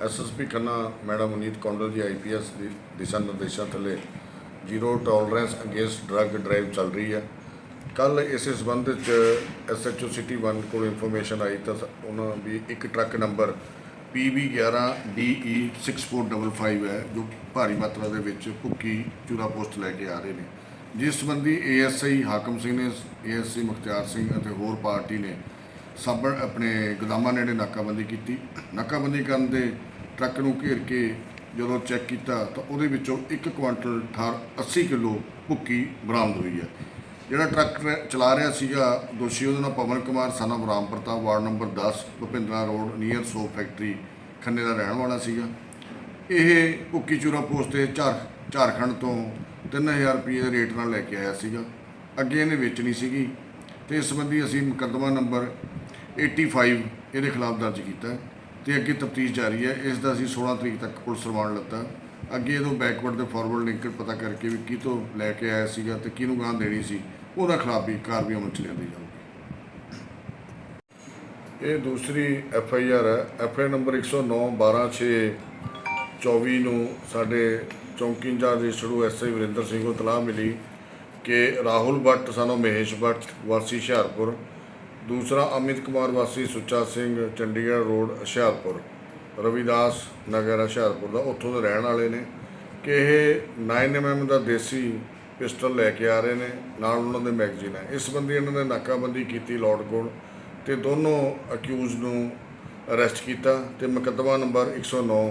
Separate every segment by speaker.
Speaker 1: SSP Khanna madam Aneet Kondal ji IPS ਦੀ ਦਿਸ਼ਾ ਨਿਰਦੇਸ਼ਾਂ ਥੱਲੇ zero tolerance against drug drive ਚੱਲ ਰਹੀ ਹੈ ਕੱਲ ਇਸੇ ਸੰਬੰਧ ਵਿੱਚ ਐਸਐਚਓ ਸਿਟੀ 1 ਕੋਲ ਇਨਫੋਰਮੇਸ਼ਨ ਆਈ ਤਾਂ ਉਹਨਾਂ ਵੀ ਇੱਕ ਟਰੱਕ ਨੰਬਰ PB11DE 6455 ਹੈ ਜੋ ਭਾਰੀ ਮਾਤਰਾ ਦੇ ਵਿੱਚ ਭੁੱਕੀ ਚੂਰਾ ਪੋਸਟ ਲੈ ਕੇ ਆ ਰਹੇ ਨੇ ਜਿਸ ਸੰਬੰਧੀ ਏਐਸਆਈ ਹਾਕਮ ਸਿੰਘ ਨੇ ਏਐਸਸੀ ਮੁਖਤਿਆਰ ਸਿੰਘ ਅਤੇ ਹੋਰ ਪਾਰਟੀ ਨੇ ਸਾਬਣ ਆਪਣੇ ਗੋਦਾਮਾਂ ਨੇੜੇ ਨਾਕਾਬੰਦੀ ਕੀਤੀ। ਨਾਕਾਬੰਦੀ ਕਰਨ ਦੇ ਟਰੱਕ ਨੂੰ ਘੇਰ ਕੇ ਜਦੋਂ ਚੈੱਕ ਕੀਤਾ ਤਾਂ ਉਹਦੇ ਵਿੱਚੋਂ 1 ਕੁਆਂਟਲ 18 80 ਕਿਲੋ ਭੁੱਕੀ ਬਰਾਮਦ ਹੋਈ ਹੈ। ਜਿਹੜਾ ਟਰੱਕ ਰ- ਚਲਾ ਰਿਹਾ ਸੀਗਾ ਦੋਸ਼ੀ ਉਹਦਾ ਨਾਮ Pawan Kumar, son of Ram Partap, ward number 10 Bhupindra road, near so factory, ਖੰਨੇ ਦਾ ਰਹਿਣ ਵਾਲਾ ਸੀਗਾ। ਇਹ ਭੁੱਕੀ ਚੂਰਾ ਪੋਸਟ ਤੇ ਝਾਰ, ਝਾਰਖੰਡ ਤੋਂ 3000 ਰੁਪਏ ਦੇ ਰੇਟ ਨਾਲ ਲੈ ਕੇ ਆਇਆ ਸੀਗਾ। ਅੱਗੇ ਇਹਨੇ ਵੇਚਣੀ ਸੀਗੀ ਤੇ ਇਸ ਸੰਬੰਧੀ ਅਸੀਂ ਮੁਕੱਦਮਾ ਨੰਬਰ 85 ਇਹਦੇ ਖਿਲਾਫ ਦਰਜ ਕੀਤਾ ਹੈ ਤੇ ਅੱਗੇ ਤਫਤੀਸ਼ ਜਾਰੀ ਹੈ। ਇਸ ਦਾ ਅਸੀਂ 16 ਤਰੀਕ ਤੱਕ ਪੁਲਿਸ ਰਿਮਾਂਡ ਲਿੱਤਾ। ਅੱਗੇ ਇਹਦੋਂ ਬੈਕਵਰਡ ਤੇ ਫਾਰਵਰਡ ਲਿੰਕ ਪਤਾ ਕਰਕੇ ਵੀ ਕੀ ਤੋਂ ਲੈ ਕੇ ਆਇਆ ਸੀਗਾ ਤੇ ਕਿਹਨੂੰ ਗਾਂ ਦੇਣੀ ਸੀ, ਉਹਦਾ ਖਿਲਾਫ ਵੀ ਕਾਰਵਾਈ ਅਮਲ ਚ ਲਿਆਂਦੀ ਜਾਊਗੀ। ਇਹ ਦੂਸਰੀ ਐਫ ਆਈ ਆਰ ਹੈ। ਐਫ ਆਈ ਨੰਬਰ 109 12 6 24 ਨੂੰ ਸਾਡੇ ਚੌਂਕੀ incharge registered S I Varinder Singh ਨੂੰ ਤਲਾਹ ਮਿਲੀ ਕਿ ਰਾਹੁਲ ਭੱਟ, ਸਾਨੂੰ ਮਹੇਸ਼ ਭੱਟ ਵਾਸੀ ਹੁਸ਼ਿਆਰਪੁਰ ਦੂਸਰਾ ਅਮਿਤ ਕੁਮਾਰ ਵਾਸੀ, ਸੁੱਚਾ ਸਿੰਘ, ਚੰਡੀਗੜ੍ਹ ਰੋਡ, ਹੁਸ਼ਿਆਰਪੁਰ। ਰਵਿਦਾਸ ਨਗਰ, ਹੁਸ਼ਿਆਰਪੁਰ ਦਾ ਉੱਥੋਂ ਦੇ ਰਹਿਣ ਵਾਲੇ ਨੇ ਕਿ ਇਹ 9mm ਦਾ ਦੇਸੀ ਪਿਸਟਲ ਲੈ ਕੇ ਆ ਰਹੇ ਨੇ, ਨਾਲ ਉਹਨਾਂ ਦੇ ਮੈਗਜ਼ੀਨ ਹੈ। ਇਸ ਸੰਬੰਧੀ ਇਹਨਾਂ ਨੇ ਨਾਕਾਬੰਦੀ ਕੀਤੀ ਲੋਡ ਕੋਲ ਤੇ ਦੋਨੋਂ ਅਕਿਊਜ਼ ਨੂੰ ਅਰੈਸਟ ਕੀਤਾ ਤੇ ਮੁਕੱਦਮਾ number 109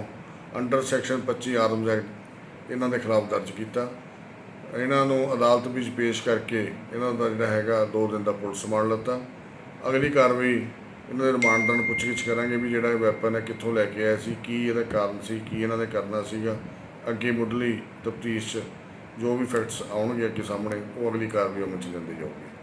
Speaker 1: under section 25 arms act ਇਹਨਾਂ ਦੇ ਖਿਲਾਫ ਦਰਜ ਕੀਤਾ। ਇਹਨਾਂ ਨੂੰ ਅਦਾਲਤ ਵਿੱਚ ਪੇਸ਼ ਕਰਕੇ ਇਹਨਾਂ ਦਾ ਜਿਹੜਾ ਹੈਗਾ 2 ਦਿਨ ਦਾ ਪੁਲਿਸ ਰਿਮਾਂਡ ਲੱਤਾ। ਅਗਲੀ ਕਾਰਵਾਈ ਇਹਨਾਂ ਦੇ ਰਿਮਾਂਡਦਾਰ ਦੌਰਾਨ ਪੁੱਛਗਿੱਛ ਕਰਾਂਗੇ ਵੀ ਜਿਹੜਾ ਇਹ ਵੈਪਨ ਹੈ ਕਿੱਥੋਂ ਲੈ ਕੇ ਆਇਆ ਸੀ, ਕੀ ਇਹਦਾ ਕਾਰਨ ਸੀ, ਕੀ ਇਹਨਾਂ ਨੇ ਕਰਨਾ ਸੀਗਾ। ਅੱਗੇ ਮੁੱਢਲੀ ਤਫਤੀਸ਼ ਜੋ ਵੀ ਫੈਕਟਸ ਆਉਣਗੇ ਅੱਗੇ ਸਾਹਮਣੇ, ਉਹ ਅਗਲੀ ਕਾਰਵਾਈ ਅਮਲ ਚ ਲੈਂਦੀ ਜਾਊਗੀ।